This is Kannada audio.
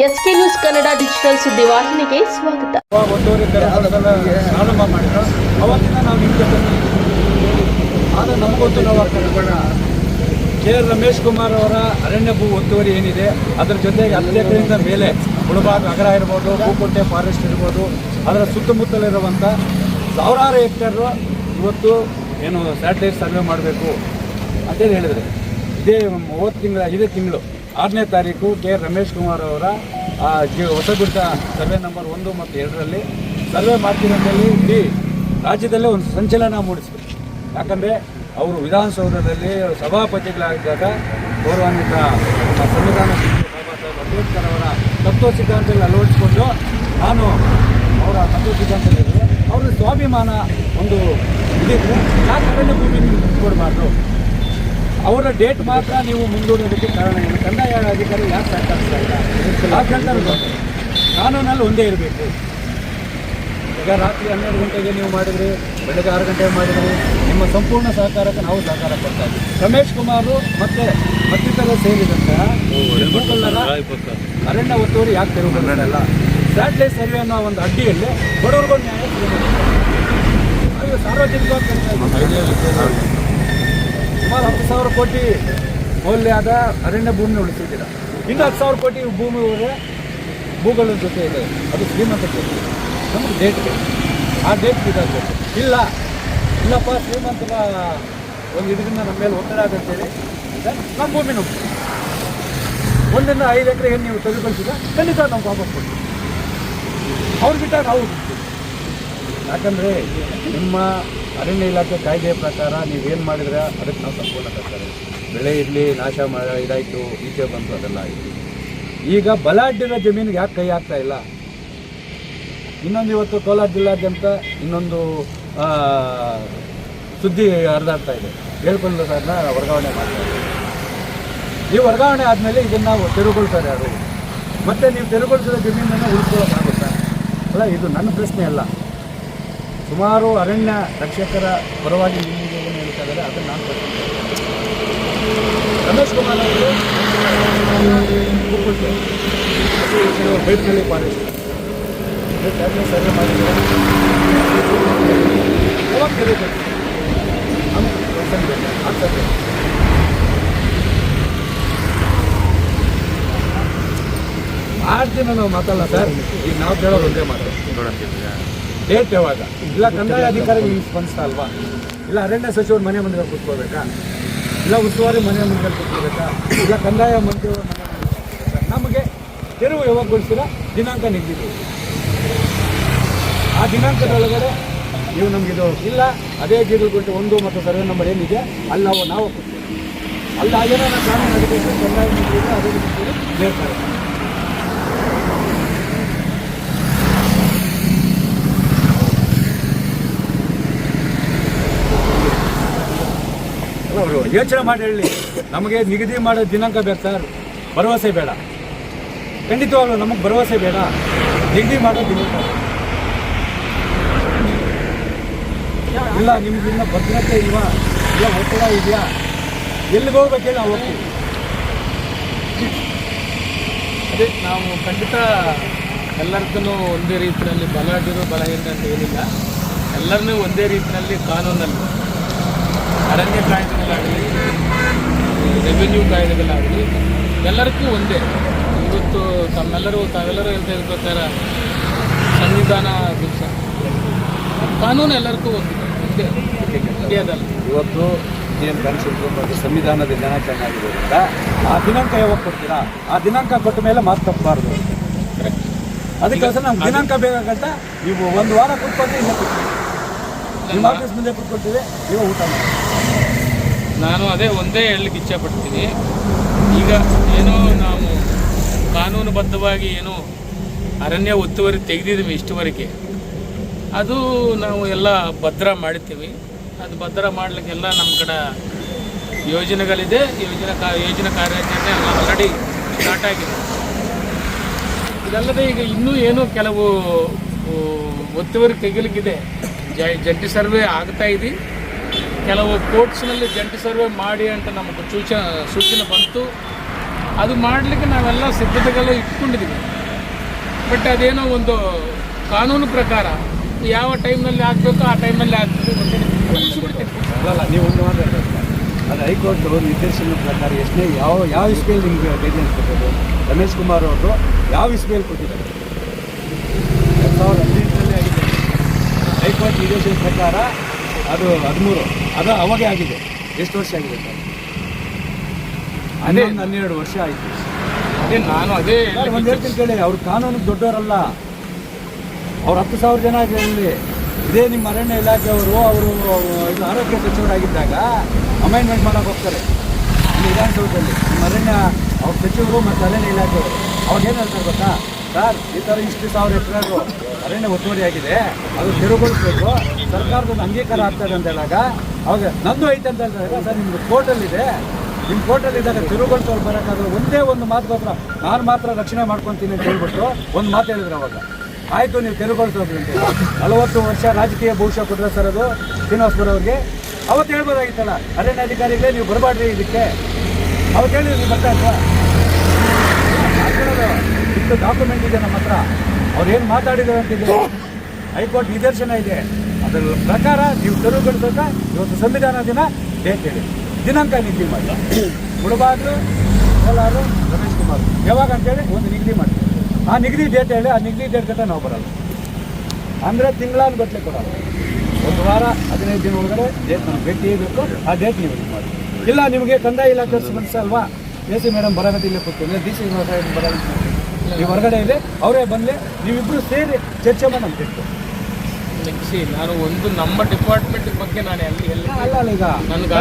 ಎಸ್ಕೆ ನ್ಯೂಸ್ ಕನ್ನಡ ಡಿಜಿಟಲ್ ಸುದ್ದಿವಾಹಿನಿಗೆ ಸ್ವಾಗತ. ಪ್ರಾರಂಭ ನಾವು ಆದರೆ ಕೆ ಆರ್ ರಮೇಶ್ ಕುಮಾರ್ ಅವರ ಅರಣ್ಯ ಭೂ ಒತ್ತುವರಿ ಏನಿದೆ, ಅದರ ಜೊತೆಗೆ ಹತ್ತು ಮೇಲೆ ಮುಳಬಾಗ ನಗರ ಇರ್ಬೋದು ಹೂಕೋಟೆ ಫಾರೆಸ್ಟ್ ಇರ್ಬೋದು, ಅದರ ಸುತ್ತಮುತ್ತಲಿರುವಂಥ ಸಾವಿರಾರು ಹೆಕ್ಟೇರು ಇವತ್ತು ಏನು ಸ್ಯಾಟಲೈಟ್ ಸರ್ವೆ ಮಾಡಬೇಕು ಅಂತೇಳಿ ಹೇಳಿದರೆ. ಇದೇ ಮೂವತ್ತು ತಿಂಗಳ ಇದೇ ತಿಂಗಳು. ಆರನೇ ತಾರೀಕು ಕೆ ರಮೇಶ್ ಕುಮಾರ್ ಅವರ ಜಿ ಹೊಸಗುಡ್ಡ ಸರ್ವೆ ನಂಬರ್ ಒಂದು ಮತ್ತು ಎರಡರಲ್ಲಿ ಸರ್ವೆ ಅಂತೇಳಿ ಇಡೀ ರಾಜ್ಯದಲ್ಲೇ ಒಂದು ಸಂಚಲನ ಮೂಡಿಸಿದ್ರು. ಯಾಕಂದರೆ ಅವರು ವಿಧಾನಸೌಧದಲ್ಲಿ ಸಭಾಪತಿಗಳಾಗಿದ್ದಾಗ ಗೌರವಾನ್ವಿತ ಸಂವಿಧಾನ ಬಾಬಾ ಸಾಹೇಬ್ ಅಂಬೇಡ್ಕರ್ ಅವರ ತತ್ವ ಸಿದ್ಧಾಂತದಲ್ಲಿ ಅಳವಡಿಸಿಕೊಂಡು ನಾನು ಅವರ ತತ್ವ ಸಿದ್ಧಾಂತದಲ್ಲಿ ಅವರ ಸ್ವಾಭಿಮಾನ ಒಂದು ಇದಿದ್ರೆ ಯಾಕೆ ಭೂಮಿ ಕೊಡಬಾರ್ದು? ಅವರ ಡೇಟ್ ಮಾತ್ರ ನೀವು ಮುಂದೂಡೋದಕ್ಕೆ ಕಾರಣ ಏನು? ಕಂದಾಯ ಅಧಿಕಾರಿ ಯಾಕೆ ಸಹಕರಿಸ್ತಾ ಇಲ್ಲ? ಹೇಳ್ತಾರೆ ಕಾನೂನಲ್ಲಿ ಒಂದೇ ಇರಬೇಕು. ಈಗ ರಾತ್ರಿ ಹನ್ನೆರಡು ಗಂಟೆಗೆ ನೀವು ಮಾಡಿದ್ರಿ ಬೆಳಗ್ಗೆ ಆರು ಗಂಟೆಗೆ ಮಾಡಿದ್ರಿ ನಿಮ್ಮ ಸಂಪೂರ್ಣ ಸಹಕಾರಕ್ಕೆ ನಾವು ಸಹಕಾರ ಕೊಡ್ತಾ ಇದ್ದೀವಿ. ರಮೇಶ್ ಕುಮಾರ್ ಮತ್ತೆ ಮತ್ತಿತರ ಸೇರಿದಂತ ಅರಣ್ಯ ಒತ್ತುವರಿ ಯಾಕೆ ತೆರವುಗೊಳಿಸಲ್ಲ ಸ್ಯಾಟಲೈಟ್ ಸರ್ವೆ ಅನ್ನೋ ಒಂದು ಅಡ್ಡಿಯಲ್ಲಿ ಬಡವರಿಗೂ ನ್ಯಾಯ ಸಾರ್ವಜನಿಕವಾಗಿ. ಸುಮಾರು ಹತ್ತು ಸಾವಿರ ಕೋಟಿ ಮೌಲ್ಯದ ಅರಣ್ಯ ಭೂಮಿ ಉಳಿಸಿದ್ದೀರ. ಇನ್ನು ಹತ್ತು ಸಾವಿರ ಕೋಟಿ ಭೂಮಿ ಭೂಗಳ ಜೊತೆ ಇದೆ. ಅದು ಶ್ರೀಮಂತ ಜೊತೆ. ನಮಗೆ ಡೇಟ್ ಬೇಕು ಆ ಡೇಟ್ ಇದಾಗಬೇಕು. ಇಲ್ಲ. ಇಲ್ಲಪ್ಪ ಶ್ರೀಮಂತರ ಒಂದು ಇದರಿಂದ ನಮ್ಮ ಮೇಲೆ ಒತ್ತಡ ಆಗಂತೇಳಿ ನಮ್ಮ ಭೂಮಿ ನಮ್ಮ ಒಂದರಿಂದ ಐದು ಎಕರೆ ಏನು ನೀವು ತೆಗೆದುಕೊಳ್ತೀರ? ಖಂಡಿತ ನಾವು ವಾಪಸ್ ಕೊಡ್ತೀವಿ. ಅವ್ರು ಬಿಟ್ಟಾಗ ನಾವು ಯಾಕಂದರೆ ನಿಮ್ಮ ಅರಣ್ಯ ಇಲಾಖೆ ಕಾಯ್ದೆಯ ಪ್ರಕಾರ ನೀವೇನು ಮಾಡಿದ್ರೆ ಅದಕ್ಕೆ ನಾವು ಸಂಪೂರ್ಣ ಕರ್ತಾರೆ ಬೆಳೆ ಇರಲಿ, ನಾಶ ಮಾಡ, ಇದಾಯಿತು, ಈಚೆ ಬಂತು, ಅದೆಲ್ಲ ಆಯಿತು. ಈಗ ಬಲಾಢ್ಯದ ಜಮೀನಿಗೆ ಯಾಕೆ ಕೈ ಹಾಕ್ತಾ ಇಲ್ಲ? ಇನ್ನೊಂದು ಇವತ್ತು ಕೋಲಾರ ಜಿಲ್ಲಾದ್ಯಂತ ಇನ್ನೊಂದು ಸುದ್ದಿ ಹರಿದಾಡ್ತಾ ಇದೆ. ಹೇಳ್ಕೊಂಡು ಸರ್ನ ವರ್ಗಾವಣೆ ಮಾಡ್ತಾರೆ ಈ ವರ್ಗಾವಣೆ ಆದಮೇಲೆ ಇದನ್ನು ನಾವು ತೆರವುಗೊಳಿಸ್ತಾರೆ ಯಾರು? ಮತ್ತೆ ನೀವು ತೆರವುಗೊಳಿಸಿದ ಜಮೀನನ್ನು ಉಳಿಸ್ಕೊಳ್ಳೋಕ್ಕಾಗುತ್ತಾ ಅಲ್ಲ, ಇದು ನನ್ನ ಪ್ರಶ್ನೆ ಅಲ್ಲ. ಸುಮಾರು ಅರಣ್ಯ ರಕ್ಷಕರ ಪರವಾಗಿ ನಿಮಗೆ ಏನು ಹೇಳ್ತಾ ಇದ್ದಾರೆ ಅದನ್ನು ನಾನು ರಮೇಶ್ ಕುಮಾರ್ ಅವರು ಬೈಕ್ನಲ್ಲಿ ಫಾರೆಸ್ಟ್ ಸರ್ವೆ ಮಾಡಿದ್ದಾರೆ ಯಾವಾಗ ಬೇಕು. ಮಾಡ್ತೀನಿ ನಾವು ಮಾತಲ್ಲ ಸರ್ ಈಗ ನಾವು ಕೇಳೋದು ಒಂದೇ ಮಾತು. ಡೇಟ್ ಯಾವಾಗ? ಇಲ್ಲ, ಕಂದಾಯ ಅಧಿಕಾರಿಗಳು ಸ್ಪಂದಿಸ್ತಾ ಅಲ್ವಾ? ಇಲ್ಲ, ಅರಣ್ಯ ಸಚಿವರು ಮನೆ ಮುಂದೆ ಕೂತ್ಕೋಬೇಕಾ ಇಲ್ಲ, ಉಸ್ತುವಾರಿ ಮನೆ ಮುಂದೆ ಕೂತ್ಕೋಬೇಕಾ ಇಲ್ಲ, ಕಂದಾಯ ಮಂತ್ರಿಯವರು? ನಮಗೆ ತೆರವು ಯಾವಾಗಗೊಳಿಸಿರ ದಿನಾಂಕ ನಿಗದಿದೆ ಆ ದಿನಾಂಕದೊಳಗಡೆ ನೀವು ನಮಗಿದು ಇಲ್ಲ, ಅದೇ ಜೀರುಗುಂಟೆ ಒಂದು ಮತ್ತು ಸರ್ವೆ ನಂಬರ್ ಏನಿದೆ, ಅಲ್ಲಿ ನಾವು ನಾವು ಅಲ್ಲ ಏನೋ ನಾವು ಕಾನೂನು ಅಧಿಕಾರಿ ಕಂದಾಯ ಮಂತ್ರಿ ಅದೇ ಹೇಳ್ತಾರೆ ಅಲ್ಲ ಅವರು ಯೋಚನೆ ಮಾಡಿ ಹೇಳಿ. ನಮಗೆ ನಿಗದಿ ಮಾಡೋ ದಿನಾಂಕ ಬೇಕು ಸರ್ ಭರವಸೆ ಬೇಡ. ಖಂಡಿತವಾಗ್ಲೂ ನಮಗೆ ಭರವಸೆ ಬೇಡ. ನಿಗದಿ ಮಾಡೋ ದಿನಾಂಕ ಇಲ್ಲ, ನಿಮ್ಗೆ ಇನ್ನ ಭದ್ರತೆ ಇಲ್ವಾ? ಇಲ್ಲ, ಒತ್ತಡ ಇದೆಯಾ? ಎಲ್ಲಿಗೆ ಹೋಗ್ಬೇಕು ನಾವು ಹೋಗ್ತೀವಿ. ಅದೇ, ನಾವು ಖಂಡಿತ ಎಲ್ಲರದ್ದೂ ಒಂದೇ ರೀತಿಯಲ್ಲಿ ಬಲಾಢ್ಯರು ಬಲಹೀನ ಅಂತ ಏನಿಲ್ಲ. ಎಲ್ಲರನ್ನೂ ಒಂದೇ ರೀತಿಯಲ್ಲಿ ಕಾನೂನಲ್ಲಿ ಅರಣ್ಯ ಕಾಯ್ದೆಗಳಾಗಲಿ ರೆವಿನ್ಯೂ ಕಾಯ್ದೆಗಳಾಗಲಿ ಎಲ್ಲರಿಗೂ ಒಂದೇ. ಇವತ್ತು ತಮ್ಮೆಲ್ಲರೂ ತಾವೆಲ್ಲರೂ ಹೇಳ್ತಾ ಇರೋ ಸಂವಿಧಾನ ದಿವಸ. ಕಾನೂನು ಎಲ್ಲರಿಗೂ ಒಂದೇ. ಇಂಡಿಯಾದಲ್ಲಿ ಇವತ್ತು ಏನು ಕನಸಿದ್ರು ಮತ್ತು ಸಂವಿಧಾನದ ದಿನಾಚರಣೆ ಆಗಿರೋದ್ರಿಂದ ಆ ದಿನಾಂಕ ಯಾವಾಗ ಕೊಡ್ತೀರಾ? ಆ ದಿನಾಂಕ ಕೊಟ್ಟ ಮೇಲೆ ಮಾತು ತಪ್ಪಬಾರ್ದು ಅದಕ್ಕೋಸ್ಕರ ನಮ್ಗೆ ದಿನಾಂಕ ಬೇಕಾಗತ್ತ ನೀವು ಒಂದು ವಾರ ಕೂತ್ಕೊಂಡು ಇಲ್ಲೇ ಕೂತ್ಕೊಂಡು ನಿಮ್ಮ ಆಫೀಸ್ ಮುಂದೆ ಕೂತ್ಕೊಳ್ತೀವಿ ನೀವು ಊಟ ಮಾಡಿ ನಾನು ಅದೇ ಒಂದೇ ಹೇಳಲಿಕ್ಕೆ ಇಚ್ಛೆಪಡ್ತೀನಿ. ಈಗ ಏನೋ ನಾವು ಕಾನೂನುಬದ್ಧವಾಗಿ ಏನೋ ಅರಣ್ಯ ಒತ್ತುವರಿ ತೆಗೆದಿದ್ದೀವಿ ಇಷ್ಟುವರೆಗೆ. ಅದು ನಾವು ಎಲ್ಲ ಭದ್ರ ಮಾಡ್ತೀವಿ. ಅದು ಭದ್ರ ಮಾಡಲಿಕ್ಕೆಲ್ಲ ನಮ್ಮ ಕಡೆ ಯೋಜನೆಗಳಿದೆ. ಯೋಜನೆ ಕಾ, ಯೋಜನೆ ಕಾರ್ಯಾಚರಣೆ ಆಲ್ರೆಡಿ ಸ್ಟಾರ್ಟ್ ಆಗಿದೆ. ಇದಲ್ಲದೆ ಈಗ ಇನ್ನೂ ಏನು ಕೆಲವು ಒತ್ತುವರಿ ತೆಗಿಲಿಕ್ಕಿದೆ. ಜಂಟಿ ಸರ್ವೆ ಆಗ್ತಾ ಇದೆ. ಕೆಲವು ಕೋರ್ಟ್ಸ್ನಲ್ಲಿ ಜಂಟಿ ಸರ್ವೆ ಮಾಡಿ ಅಂತ ನಮಗೆ ಸೂಚ, ಸೂಚನೆ ಬಂತು. ಅದು ಮಾಡಲಿಕ್ಕೆ ನಾವೆಲ್ಲ ಸಿದ್ಧತೆಗಳು ಇಟ್ಕೊಂಡಿದ್ದೀವಿ. ಬಟ್ ಅದೇನೋ ಒಂದು ಕಾನೂನು ಪ್ರಕಾರ ಯಾವ ಟೈಮ್ನಲ್ಲಿ ಆಗಬೇಕು ಆ ಟೈಮಲ್ಲಿ ಆಗ್ತದೆ ನೀವು ಅದು ಹೈಕೋರ್ಟ್ ನಿರ್ದೇಶನದ ಪ್ರಕಾರ ಎಷ್ಟನೇ ಯಾವ ಯಾವ ಇಸ್ಪೇಲ್ ನಿಮಗೆ ಗೈಡ್ಲೈನ್ಸ್ ಕೊಟ್ಟಿದ್ದು ರಮೇಶ್ ಕುಮಾರ್ ಅವರು ಯಾವ ಇಸ್ಪೇಲ್ ಕೊಟ್ಟಿದ್ದಾರೆ? ಎರಡು ಸಾವಿರದ ಹದಿನೆಂಟರಲ್ಲಿ ಹೈಕೋರ್ಟ್ ನಿರ್ದೇಶನದ ಪ್ರಕಾರ ಅದು ಹದಿಮೂರು. ಅದು ಅವಾಗೇ ಆಗಿದೆ. ಎಷ್ಟು ವರ್ಷ ಆಗಿದೆ ಸರ್? ಅದೇ. ಹನ್ನೆರಡು ವರ್ಷ ಆಯಿತು. ಅದೇ ನಾನು ಅದೇ ಒಂದು ಹೇಳ್ತೀನಿ. ಕೇಳಿ. ಅವ್ರ ಕಾನೂನು ದೊಡ್ಡವರಲ್ಲ. ಅವ್ರು ಹತ್ತು ಸಾವಿರ ಜನ ಇರಲಿ ಇದೇ ನಿಮ್ಮ ಅರಣ್ಯ ಇಲಾಖೆಯವರು ಅವರು ಇದು ಆರೋಗ್ಯ ಸಚಿವರಾಗಿದ್ದಾಗ ಅಮೈನ್ಮೆಂಟ್ ಮಾಡೋಕೆ ಹೋಗ್ತಾರೆ. ವಿಧಾನಸೌಧದಲ್ಲಿ. ನಿಮ್ಮ ಅರಣ್ಯ ಅವ್ರ ಸಚಿವರು ಮತ್ತು ಅರಣ್ಯ ಇಲಾಖೆಯವರು. ಅವಾಗ ಏನು ಹೇಳ್ತಾರೆ ಗೊತ್ತಾ? ಸರ್, ಈ ಥರ ಇಷ್ಟು ಸಾವಿರ ಎಕರೆಗೂ ಅರಣ್ಯ ಒತ್ತುವರಿ ಆಗಿದೆ, ಅದು ತೆರವುಗೊಳಿಸಬೇಕು. ಸರ್ಕಾರದ ಅಂಗೀಕಾರ ಆಗ್ತದೆ ಅಂತ ಹೇಳಿದಾಗ ಅವಾಗ ನಂದು ಐತೆ ಅಂತ ಹೇಳಿದಾಗ ಸರ್, ನಿಮ್ದು ಕೋರ್ಟಲ್ಲಿದೆ ನಿಮ್ಮ ಕೋರ್ಟಲ್ಲಿ ಇದ್ದಾಗ ತಿರುಗೊಳಿಸೋರು ಬರೋಕ್ಕಾಗಲ್ಲ ಒಂದೇ ಒಂದು ಮಾತು ಮಾತ್ರ, ನಾನು ಮಾತ್ರ ರಕ್ಷಣೆ ಮಾಡ್ಕೊತೀನಿ ಅಂತ ಹೇಳ್ಬಿಟ್ಟು ಒಂದು ಮಾತು ಹೇಳಿದ್ರು ಅವಾಗ. ಆಯಿತು, ನೀವು ತಿರುಗೊಳಿಸೋದ್ರಿ ಅಂತ ನಲವತ್ತು ವರ್ಷ ರಾಜಕೀಯ ಭವಿಷ್ಯ ಕೊಟ್ಟರೆ ಸರ್ ಅದು ಶ್ರೀನಿವಾಸ್ಪುರ ಅವ್ರಿಗೆ. ಅವತ್ತು ಹೇಳ್ಬೋದಾಗಿತ್ತಲ್ಲ, ಅರಣ್ಯ ಅಧಿಕಾರಿಗಳೇ ನೀವು ಬರಬಾಡ್ರಿ ಇದಕ್ಕೆ. ಅವತ್ತು ಹೇಳಿದ್ರು ನೀವು ಬರ್ತಾ ಇಷ್ಟು ಡಾಕ್ಯುಮೆಂಟ್ ಇದೆ ನಮ್ಮ ಹತ್ರ. ಅವ್ರು ಏನು ಮಾತಾಡಿದ್ದಾರೆ ಅಂತಿದೆ ಹೈಕೋರ್ಟ್ ನಿದರ್ಶನ ಇದೆ. ಅದರ ಪ್ರಕಾರ ನೀವು ತೆರವುಗೊಳಿಸೋಕ ಇವತ್ತು ಸಂವಿಧಾನ ದಿನ ಡೇಟ್ ಹೇಳಿ ದಿನಾಂಕ ನಿಗದಿ ಮಾಡಿ. ಮುಳಬಾಗ್ಲು, ಕೋಲಾರು, ರಮೇಶ್ ಕುಮಾರ್. ಯಾವಾಗ ಅಂತೇಳಿ? ಒಂದು ನಿಗದಿ ಮಾಡಿ. ಆ ನಿಗದಿ ಡೇಟ್ ಹೇಳಿ, ಆ ನಿಗದಿ ಡೇಟ್ ಕಟ್ಟ ನಾವು ಬರಲ್ಲ ಅಂದರೆ ತಿಂಗಳಾನು ಗಟ್ಟಲೆ ಕೊಡಲ್ಲ ಒಂದು ವಾರ, ಹದಿನೈದು ದಿನ ಒಳಗಡೆ ಡೇಟ್ ನಾವು ಭೇಟಿ ಬೇಕು. ಆ ಡೇಟ್ ನೀವು ಇದು ಮಾಡಿ. ಇಲ್ಲ, ನಿಮಗೆ ಕಂದಾಯ ಇಲಾಖೆ ಅಲ್ವಾ? ಎ ಸಿ ಮೇಡಮ್ ಬರೋದಿಲ್ಲ ಕೂತ್ಕೊಂಡು ಡಿ ಸಿ ಬರೋದು ನೀವು ಹೊರಗಡೆ ಇದೆ. ಅವರೇ ಬಂದೆ ನೀವಿಬ್ಬರು ಸೇರಿ ಚರ್ಚೆ ಮಾಡಿ ನಮ್ಗೆ ತಿಳ್ಕೊ ನೆಕ್ಸಿ ನಾನು ಒಂದು ನಮ್ಮ ಡಿಪಾರ್ಟ್ಮೆಂಟ್ ಬಗ್ಗೆ ನಾನು ಎಲ್ಲಿ ಅಲ್ಲ ಈಗ ನನ್ಗೆ